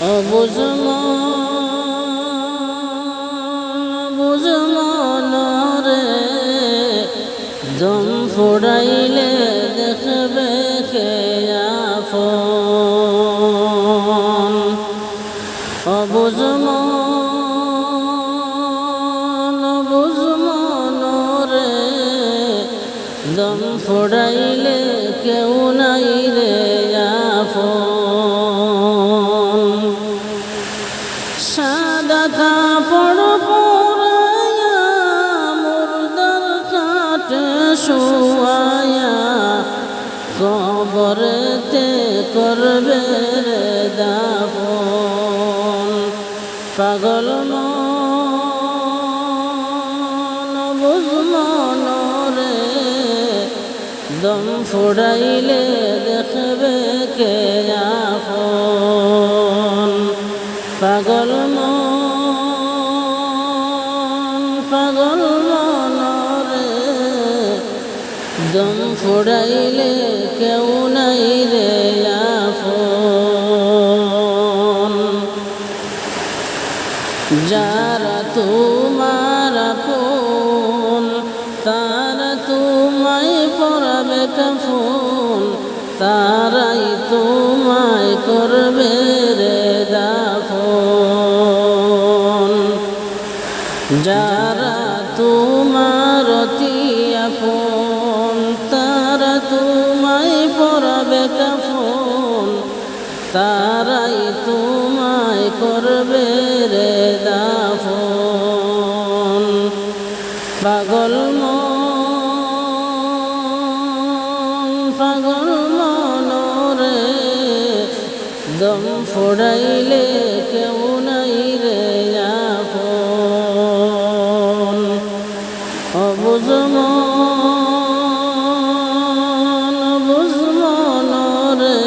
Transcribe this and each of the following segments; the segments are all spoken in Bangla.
অবুঝমন বুঝমন রে দম ফুরাইলে দেখবে কে আফন অবুঝমন বুঝমন রে দম ফুরাইলে কেউ নাই রে আফন শুয়ায়া কবরেতে করবে রে দাফন। পাগল বুঝমন রে। দম ফুরাইলে দেখবে কে আফন। পাগল দম ফুরাইলে কেউ নাই রে আফন যারা তোমার আপন, তারা তোমায় পড়াবে কাফন। তারাই তোমায় করবে পাগল পাগল মন রে দম ফোড়াইলে কেউ নাই রে আপন। অবুঝ মন অবুঝ মন রে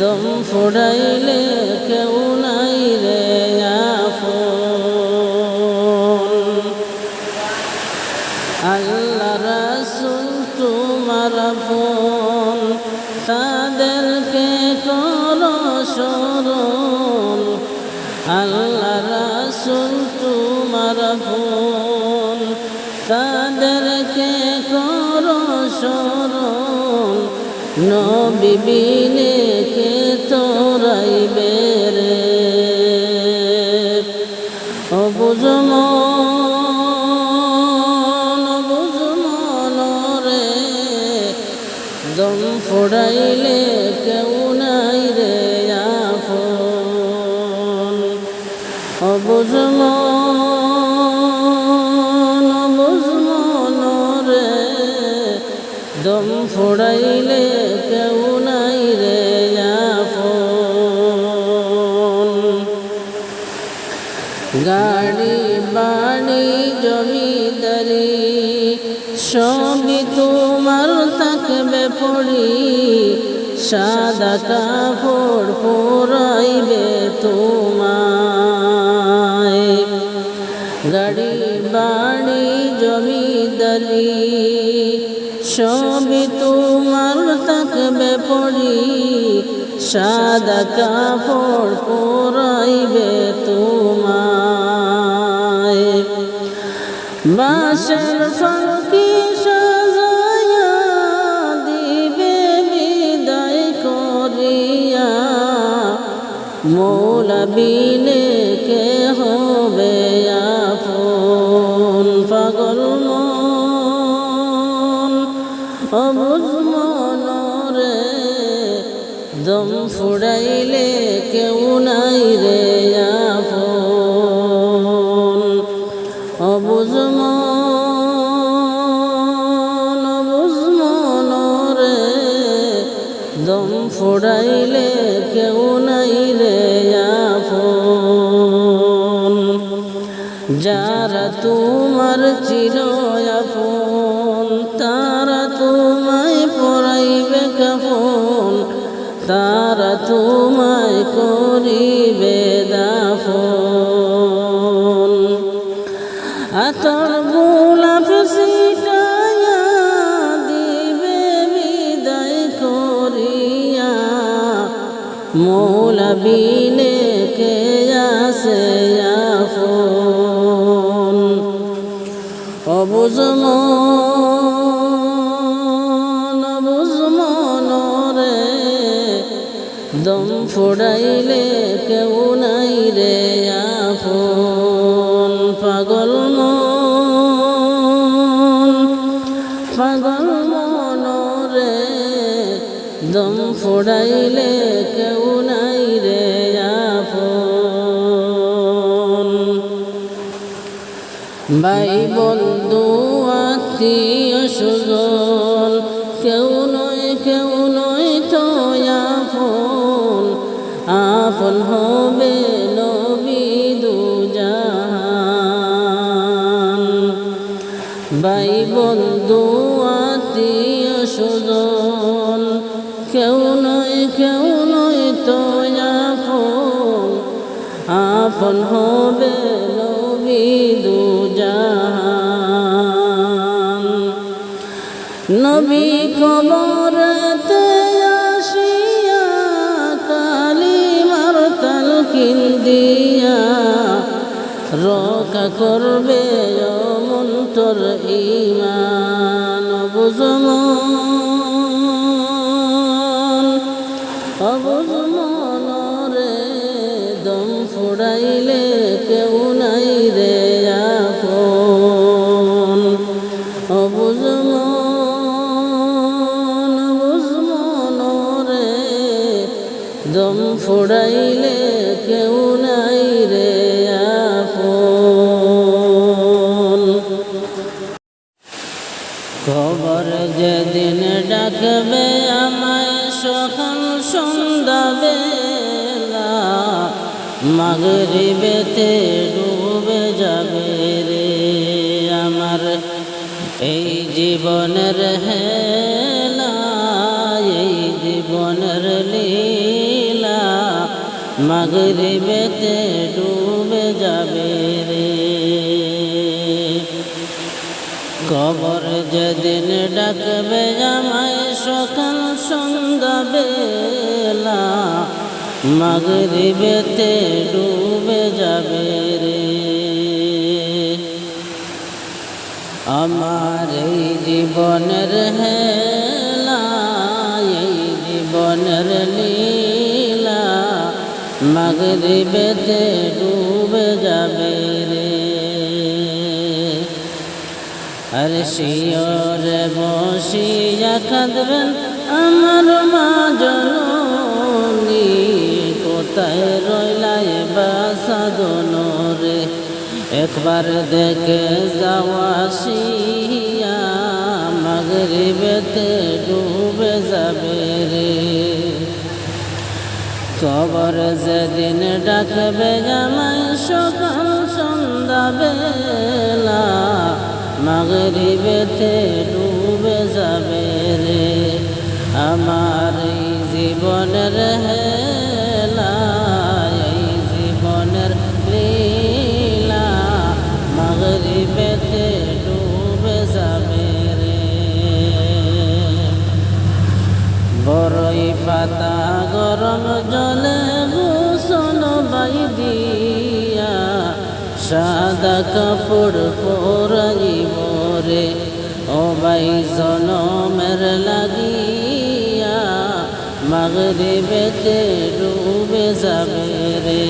দম ফোড়াইলে কেউ নাই রে ফোন তাদেরকে কর স্মরণ। আল্লাহ রাসুল তোমার ফোন তাদেরকে কর স্মরণ। নবিবিনে কে তোরাই বেরে অবুজমন ফোড়াইলে কেউ নাই রে আফন অবুজমন রে। দম ফোড়াইলে কেউ নাই রে গাড়ি বাড়ি জমিদারি সবই তোমার থাকবে পড়ি, সাদা কাপড় পরাইবে তোমায়। গাড়ি, বাড়ি, জমিদারি, সবই তোমার থাকবে পড়ি, সাদা কাপড় পরাইবে তোমায়। বাসের ফাঁকি মৌলা বিনে কে হবে আপন পাগল মন অবুঝ মন রে দম ফুড়াইলে কেউ নাই রে আপন অবুঝ মন অবুঝ মন রে দম ফুড়াইলে কেউ নাই তোমার চির আপন তারা তোমায় পড়াইবে কাফন, তারা তোমায় করিবে দাফন। আতর গোলাপ সিটায়া দিবে বিদায় করিয়া, মৌলা বিনে কে আছে অবুজ মন অবুজ মন রে। দম ফুড়াইলে কেউ নাই রে পাগল মন পাগল মন রে। দম ফুড়াইলে কেউ নাই রে আপন। ভাই আত্মীয় সুজন কেউ নয় কেউ নয় তো আপন। আপন হবে নবী দুজাহান। ভাই বন্ধু আত্মীয় সুজন কেউ নয় কেউ নয় তো আপন। আপন হবে নবী কবরতে আসিয়া কালিমার তালকিন দিয়া রকা করবে মন্তর ইমান বুঝমন অবুঝমন রে, দম ফুড়াইলে কেউ নাই রে আপন অবুঝমন দম ফুড়াইলে কেউ নাই রে আপন। খবর যেদিন ডাকবে আমায় সকাল সন্ধ্যা বেলা, মাগরিবেতে ডুবে যাবে রে আমার। এই জীবনের হেলা মাগরিবেতে ডুবে যাবে রে। কবর যেদিন ডাকবে আমায় সকাল সন্ধ্যা বেলা, মাগরিবেতে ডুবে যাবে রে। আমার জীবনের হেলা মাগরিবেতে ডুবে যাবে রে। আর শিয়রে বসিয়া কাঁদবেন আমার মা জননী। কোথায় রইলাই বাসাদন রে একবার দেখে যাওয়া শিয়া মাগরিবেতে ডুবে যাবে রে। কবর যেদিন ডাকবে গামাই সকাল সন্ধ্যা বেলা মাগরিবেতে ডুবে যাবে রে। আমার জীবনের হেলা সাদা কাপড় পরাইব রে। ও বাই জনমের লাগিয়া মাগরিবেতে ডুবে যাবে রে।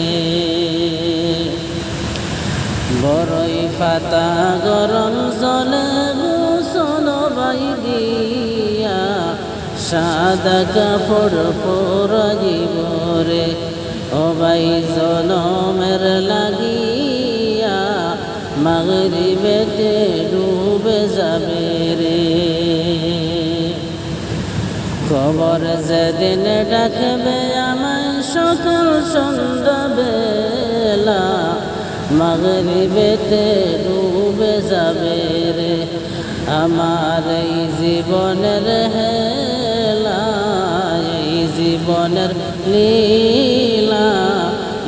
বড়ই পাতা গরম জলে গোসল বাই দিয়া সাদা কাপড় পরাইব রে। ও বাই জনমের লাগিয়া মাগরিবেতে ডুবে যাবে রে। খবর যেদিন ডাকবে, আমায় সকাল সন্ধ্যা বেলা মাগরিবেতে ডুবে যাবে রে। আমার এই জীবনের হেলা, এই জীবনের লীলা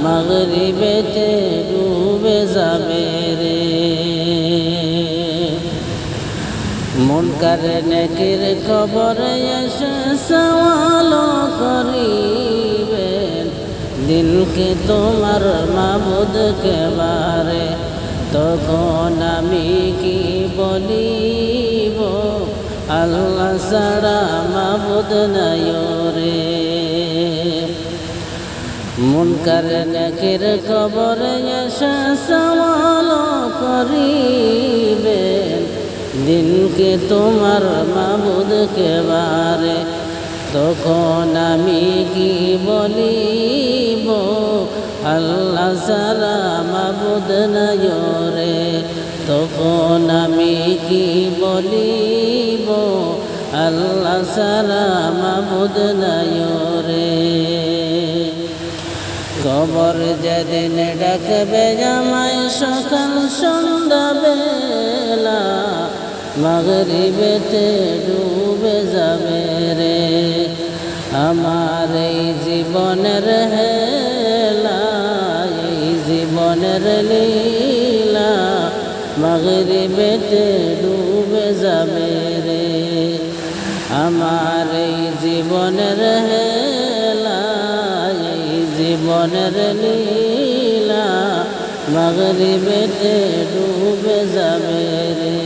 মাগরিবেতে ডুবে যাবে রে। মন করে নেকির খবর এসে সওয়াল করিবেন? দিলকে তোমার মাবুদকে বারে, তখন আমি কি বলিব? আল্লাহ সারা মাবুদ নাই রে মুনকার নাকির কবর এসে সওয়াল করিবেন? দিনকে তোমার মাবুদকে বারে, তখন আমি কি বলিব? আল্লাহ সারা মাবুদ নয়রে তখন আমি কি বলিব? আল্লাহ সারা মাবুদ নয়রে কবর যেদিন ডাকবে জামাই সকাল সন্ধ্যা মাগরিবেতে ডুবে যাবে রে। আমার এই জীবনের হেলা, এই জীবনের লীলা মাগরিবেতে ডুবে যাবে রে। আমার এই জীবনের হেলা, এই জীবনের লীলা মাগরিবেতে ডুবে যাবে রে।